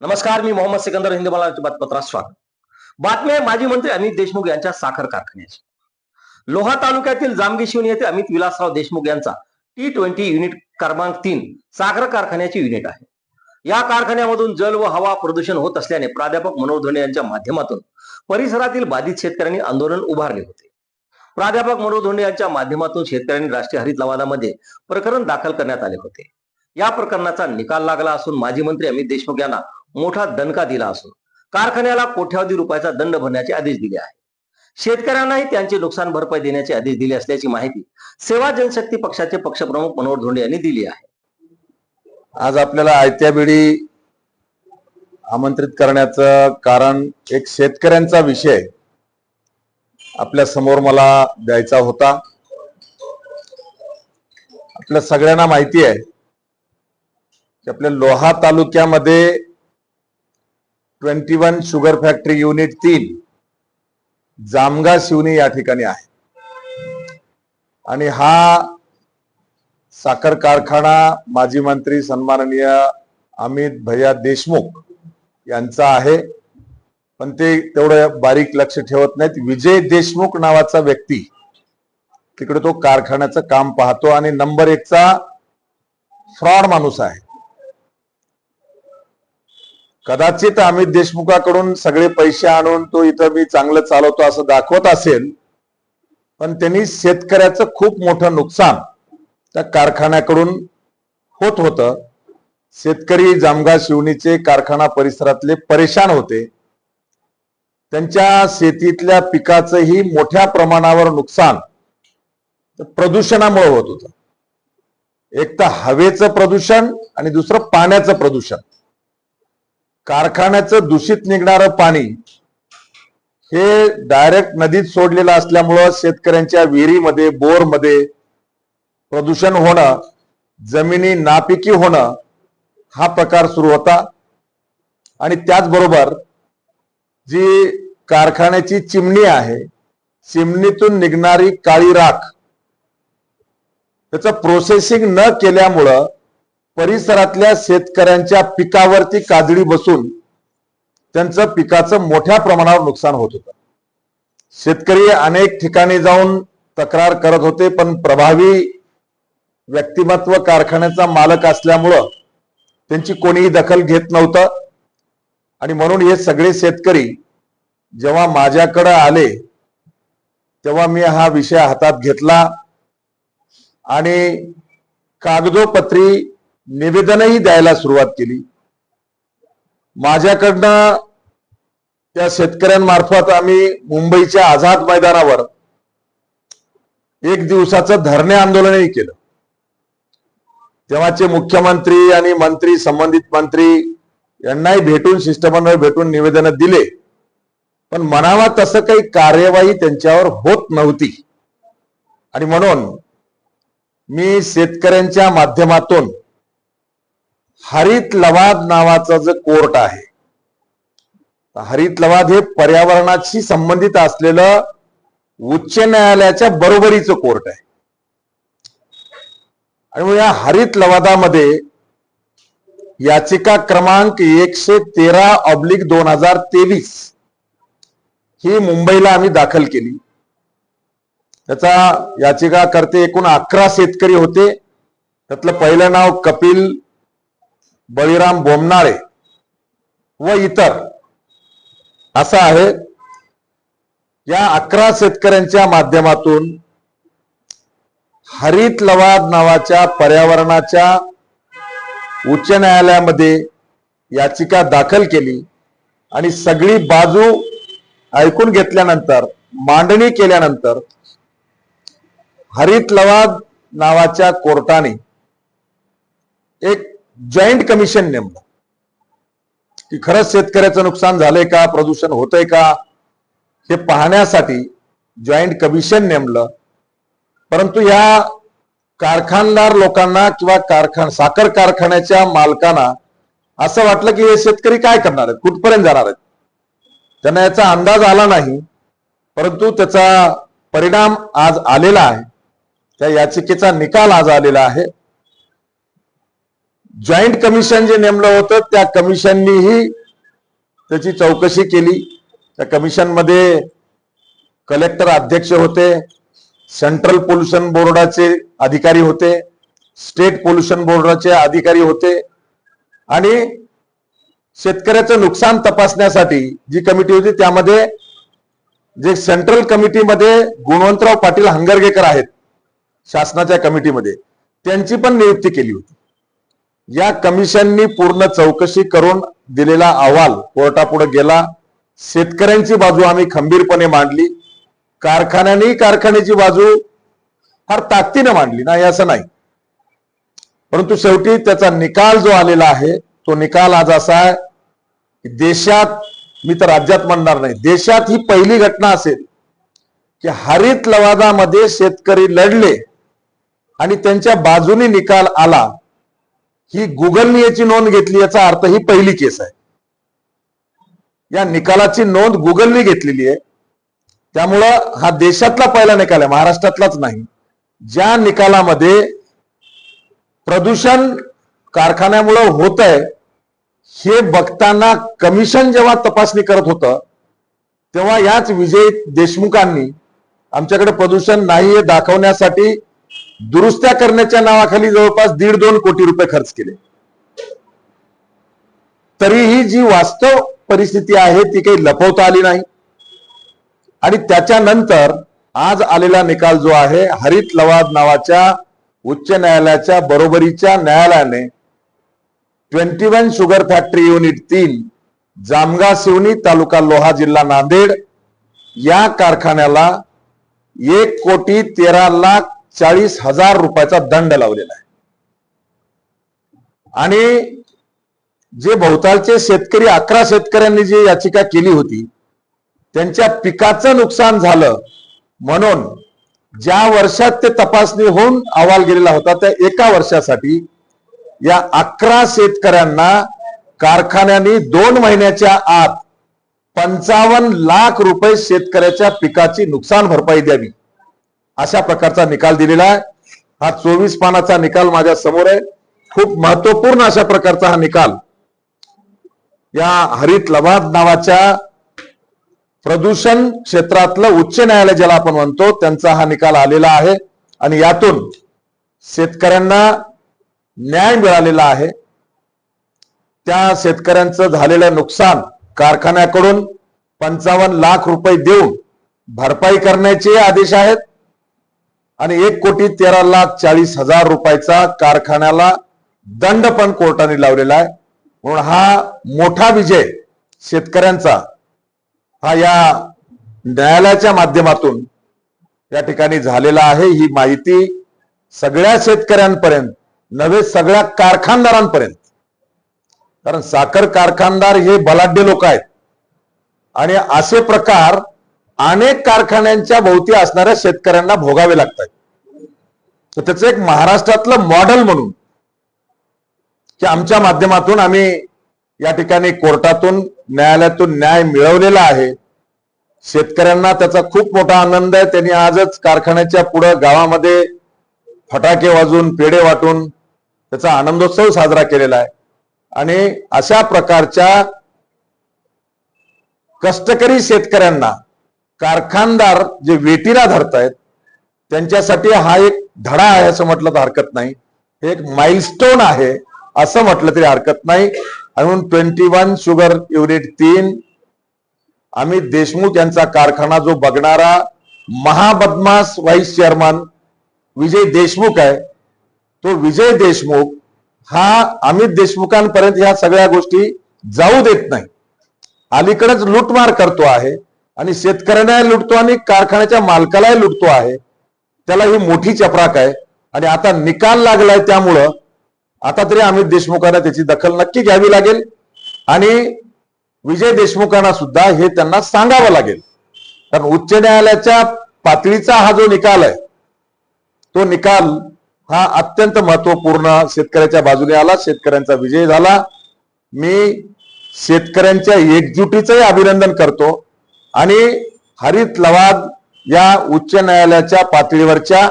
नमस्कार मी मोहम्मद सिकंदर हिंदी मला बातपत्रात स्वागत. बातमी आहे माजी मंत्री अमित देशमुख यांच्या साखर कारखान्याची. लोहा तालुक्यातील जामगी शिवणी येथे अमित विलासराव देशमुख यांचा टी ट्वेंटी युनिट क्रमांक तीन साखर कारखान्याची युनिट आहे. या कारखान्यामधून जल व हवा प्रदूषण होत असल्याने प्राध्यापक मनोहर धोंडे यांच्या माध्यमातून परिसरातील बाधित शेतकऱ्यांनी आंदोलन उभारले होते. प्राध्यापक मनोहर धोंडे यांच्या माध्यमातून शेतकऱ्यांनी राष्ट्रीय हरित लवादामध्ये प्रकरण दाखल करण्यात आले होते. या प्रकरणाचा निकाल लागला असून माजी मंत्री अमित देशमुख यांना मोठा दणका दिला असून कारखान्याला कोट्यावधी रुपयाचा दंड भरण्याचे आदेश दिले आहे शेतकऱ्यांनाही त्यांचे नुकसान भरपाई देण्याचे आदेश दिले असल्याची माहिती सेवा जनशक्ती पक्षाचे पक्षप्रमुख मनोहर धोंडे यांनी दिली आहे. आज आपल्याला आयत्या वेळी आमंत्रित करण्याचं कारण एक शेतकऱ्यांचा विषय आपल्यासमोर मला द्यायचा होता. आपल्या सगळ्यांना माहिती आहे की आपल्या लोहा तालुक्यामध्ये twenty one sugar factory unit तीन जामगा शिवनी या ठिकाणी आहे. आणि हा साखर कारखाना माजी मंत्री सन्माननीय अमित भैया देशमुख यांचा आहे. पण ते तेवढं बारीक लक्ष ठेवत नाहीत. विजय देशमुख नावाचा व्यक्ती तिकडे तो कारखान्याचं काम पाहतो. आणि नंबर एकचा फ्रॉड माणूस आहे. कदाचित अमित देशमुखाकडून सगळे पैसे आणून तो इथं मी चांगलं चालवतो असं दाखवत असेल पण त्यांनी शेतकऱ्याचं खूप मोठं नुकसान त्या कारखान्याकडून होत होतं. शेतकरी जामगा शिवणीचे कारखाना परिसरातले परेशान होते. त्यांच्या शेतीतल्या पिकाचंही मोठ्या प्रमाणावर नुकसान प्रदूषणामुळे होत होतं. एक तर हवेचं प्रदूषण आणि दुसरं पाण्याचं प्रदूषण. कारखान्याचं दूषित निघणारं पाणी हे डायरेक्ट नदीत सोडलेलं असल्यामुळं शेतकऱ्यांच्या विहिरीमध्ये बोरमध्ये प्रदूषण होणं जमिनी नापिकी होणं हा प्रकार सुरू होता. आणि त्याचबरोबर जी कारखान्याची चिमणी आहे चिमणीतून निघणारी काळी राख त्याचं प्रोसेसिंग न केल्यामुळं परिसरातल्या शेतकऱ्यांच्या पिकावरती काजळी बसून त्यांचं पिकाचं मोठ्या प्रमाणावर नुकसान होत होतं. शेतकरी अनेक ठिकाणी जाऊन तक्रार करत होते पण प्रभावी व्यक्तिमत्व कारखान्याचा मालक असल्यामुळं त्यांची कोणीही दखल घेत नव्हतं. आणि म्हणून हे सगळे शेतकरी जेव्हा माझ्याकडं आले तेव्हा मी हा विषय हातात घेतला. आणि कागदोपत्री निवेदनही द्यायला सुरुवात केली. माझ्याकडनं त्या शेतकऱ्यांमार्फत आम्ही मुंबईच्या आझाद मैदानावर एक दिवसाचं धरणे आंदोलनही केलं. तेव्हाचे मुख्यमंत्री आणि मंत्री संबंधित मंत्री यांनाही भेटून शिष्टमंडळ भेटून निवेदन दिले. पण म्हणावा तसं काही कार्यवाही त्यांच्यावर होत नव्हती. आणि म्हणून मी शेतकऱ्यांच्या माध्यमातून हरित लवाद नावाचा जे कोर्ट आहे हरित लवाद हे पर्यावरणाशी संबंधित असलेलं उच्च न्यायालयाच्या बरोबरीचं कोर्ट आहे. आणि या हरित लवादामध्ये याचिका क्रमांक एकशे तेरा ऑब्लिक दोन हजार तेवीस ही मुंबईला आम्ही दाखल केली. त्याचा याचिकाकर्ते एकूण अकरा शेतकरी होते. त्यातलं पहिलं नाव कपिल बळीराम बोमनाळे व इतर. असं आहे. या अकरा शेतकऱ्यांच्या माध्यमातून हरित लवाद नावाच्या पर्यावरणाच्या उच्च न्यायालयामध्ये याचिका दाखल केली आणि सगळी बाजू ऐकून घेतल्यानंतर मांडणी केल्यानंतर हरित लवाद नावाच्या कोर्टाने एक जॉईंट कमिशन नेमलं की खरंच शेतकऱ्याचं नुकसान झालंय का? प्रदूषण होतंय का? हे पाहण्यासाठी जॉईंट कमिशन नेमलं. परंतु या कारखानदार लोकांना किंवा कारखान साखर कारखान्याच्या मालकांना असं वाटलं की हे शेतकरी काय करणार आहेत? कुठपर्यंत जाणार आहेत? त्यांना याचा अंदाज आला नाही परंतु त्याचा परिणाम आज आलेला आहे. त्या याचिकेचा निकाल आज आलेला आहे. जॉईंट कमिशन जे नेमलं होतं त्या कमिशननीही त्याची चौकशी केली. त्या कमिशनमध्ये कलेक्टर अध्यक्ष होते सेंट्रल पोल्युशन बोर्डाचे अधिकारी होते स्टेट पोल्युशन बोर्डाचे अधिकारी होते आणि शेतकऱ्याचं नुकसान तपासण्यासाठी जी कमिटी होती त्यामध्ये जे सेंट्रल कमिटीमध्ये गुणवंतराव पाटील हंगरगेकर आहेत शासनाच्या कमिटीमध्ये त्यांची पण नियुक्ती केली होती. या कमिशननी पूर्ण चौकशी करून दिलेला अहवाल कोर्टापुढे गेला. शेतकऱ्यांची बाजू आम्ही खंबीरपणे मांडली. कारखान्याने कारखान्याची बाजू फार ताकदीनं मांडली. नाही असं नाही. परंतु शेवटी त्याचा निकाल जो आलेला आहे तो निकाल आज असा आहे की देशात मी तर राज्यात म्हणणार नाही देशात ही पहिली घटना असेल की हरित लवादामध्ये शेतकरी लढले आणि त्यांच्या बाजूने निकाल आला. ही गुगलने याची नोंद घेतली याचा अर्थ ही पहिली केस आहे. या निकालाची नोंद गुगलने घेतलेली आहे. त्यामुळं हा देशातला पहिला निकाल आहे महाराष्ट्रातलाच नाही. ज्या निकालामध्ये प्रदूषण कारखान्यामुळं होत आहे हे बघताना कमिशन जेव्हा तपासणी करत होतं तेव्हा याच विजय देशमुखांनी आमच्याकडे प्रदूषण नाहीये दाखवण्यासाठी दुरुस्त्या करण्याच्या नावाखाली जवळपास दीड दोन कोटी रुपये खर्च केले. तरीही जी वास्तव परिस्थिती आहे ती काही लपवता आली नाही. आणि त्याच्यानंतर आज आलेला निकाल जो आहे हरित लवाद नावाच्या उच्च न्यायालयाच्या बरोबरीच्या न्यायालयाने twenty one sugar factory unit तीन जामगा शिवनी तालुका लोहा जिल्हा नांदेड या कारखान्याला एक कोटी तेरा लाख चाळीस हजार रुपयाचा दंड लावलेला आहे. आणि जे भोवतालचे शेतकरी अकरा शेतकऱ्यांनी जी याचिका केली होती त्यांच्या पिकाचं नुकसान झालं म्हणून ज्या वर्षात ते तपासणी होऊन अहवाल गेलेला होता त्या एका वर्षासाठी या अकरा शेतकऱ्यांना कारखान्याने दोन महिन्याच्या आत पंचावन्न लाख रुपये शेतकऱ्याच्या पिकाची नुकसान भरपाई द्यावी. अशा प्रकारचा निकाल दिलेला आहे. हा चोवीस पानाचा निकाल माझ्यासमोर आहे. खूप महत्त्वपूर्ण अशा प्रकारचा हा निकाल. या हरित लवाद नावाच्या प्रदूषण क्षेत्रातलं उच्च न्यायालय ज्याला आपण म्हणतो त्यांचा हा निकाल आलेला आहे. आणि यातून शेतकऱ्यांना न्याय मिळालेला आहे. त्या शेतकऱ्यांचं झालेलं नुकसान कारखान्याकडून पंचावन्न लाख रुपये देऊन भरपाई करण्याचे आदेश आहेत. आणि एक कोटी तेरा लाख चाळीस हजार रुपयाचा कारखान्याला दंड पण कोर्टाने लावलेला आहे. म्हणून हा मोठा विजय शेतकऱ्यांचा हा या न्यायालयाच्या माध्यमातून या ठिकाणी झालेला आहे. ही माहिती सगळ्या शेतकऱ्यांपर्यंत नव्हे सगळ्या कारखानदारांपर्यंत. कारण साखर कारखानदार हे बलाढ्य लोक आहेत. आणि असे प्रकार अनेक कारखान्यांच्या भोवती असणाऱ्या शेतकऱ्यांना भोगावे लागतात. तर त्याचं एक महाराष्ट्रातलं मॉडेल म्हणून की आमच्या माध्यमातून आम्ही या ठिकाणी कोर्टातून न्यायालयातून न्याय मिळवलेला आहे. शेतकऱ्यांना त्याचा खूप मोठा आनंद आहे. त्यांनी आजच कारखान्याच्या पुढं गावामध्ये फटाके वाजून पेढे वाटून त्याचा आनंदोत्सव साजरा केलेला आहे. आणि अशा प्रकारच्या कष्टकरी शेतकऱ्यांना कारखानदार जे वेटीला धरतायत त्यांच्यासाठी हा एक धडा आहे असं म्हटलं तर हरकत नाही. हे एक माइलस्टोन आहे असं म्हटलं तरी हरकत नाही. म्हणून ट्वेंटी वन शुगर युनिट तीन अमित देशमुख यांचा कारखाना जो बघणारा महाबदमास व्हाईस चेअरमन विजय देशमुख आहे तो विजय देशमुख हा अमित देशमुखांपर्यंत ह्या सगळ्या गोष्टी जाऊ देत नाही. अलीकडेच लूटमार करतो आहे. आणि शेतकऱ्यांना लुटतो आणि कारखान्याच्या मालकालाही लुटतो आहे. त्याला ही मोठी चपराक आहे. आणि आता निकाल लागलाय त्यामुळं आता तरी अमित देशमुखांना त्याची दखल नक्की घ्यावी लागेल. आणि विजय देशमुखांना सुद्धा हे त्यांना सांगावं लागेल. कारण उच्च न्यायालयाच्या पातळीचा हा जो निकाल आहे तो निकाल हा अत्यंत महत्त्वपूर्ण शेतकऱ्याच्या बाजूने आला शेतकऱ्यांचा विजय झाला. मी शेतकऱ्यांच्या एकजुटीचंही अभिनंदन करतो. आणि हरित लवाद या उच्च न्यायालयाच्या पातळीवरच्या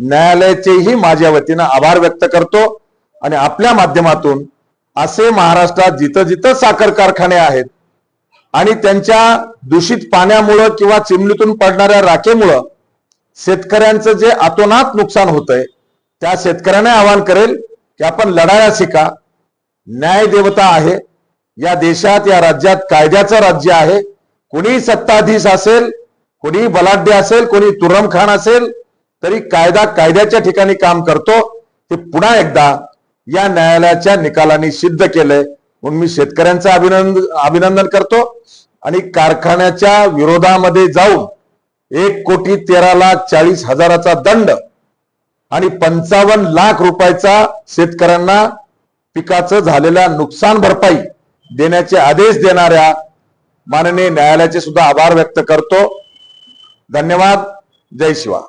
न्यायालयाचेही माझ्या वतीनं आभार व्यक्त करतो. आणि आपल्या माध्यमातून असे महाराष्ट्रात जिथं जिथं साखर कारखाने आहेत आणि त्यांच्या दूषित पाण्यामुळं किंवा चिमणीतून पडणाऱ्या राखेमुळं शेतकऱ्यांचं जे अतोनात नुकसान होतंय त्या शेतकऱ्यांना आवाहन करेल की आपण लढाया शिका न्याय देवता आहे. या देशात या राज्यात कायद्याचं राज्य आहे. कोणी सत्ताधीश असेल कोणी बलाढ्य असेल कोणी तुरम खान असेल तरी कायदा कायद्याच्या ठिकाणी काम करतो. ते पुन्हा एकदा या न्यायालयाच्या निकालाने सिद्ध केलंय. म्हणून मी शेतकऱ्यांचं अभिनंदन अभिनंदन करतो. आणि कारखान्याच्या विरोधामध्ये जाऊन एक कोटी तेरा लाख चाळीस हजाराचा दंड आणि पंचावन्न लाख रुपयाचा शेतकऱ्यांना पिकाचं झालेल्या नुकसान भरपाई देण्याचे आदेश देणाऱ्या माननीय न्यायालयाचे सुद्धा आभार व्यक्त करतो. धन्यवाद. जय शिवा.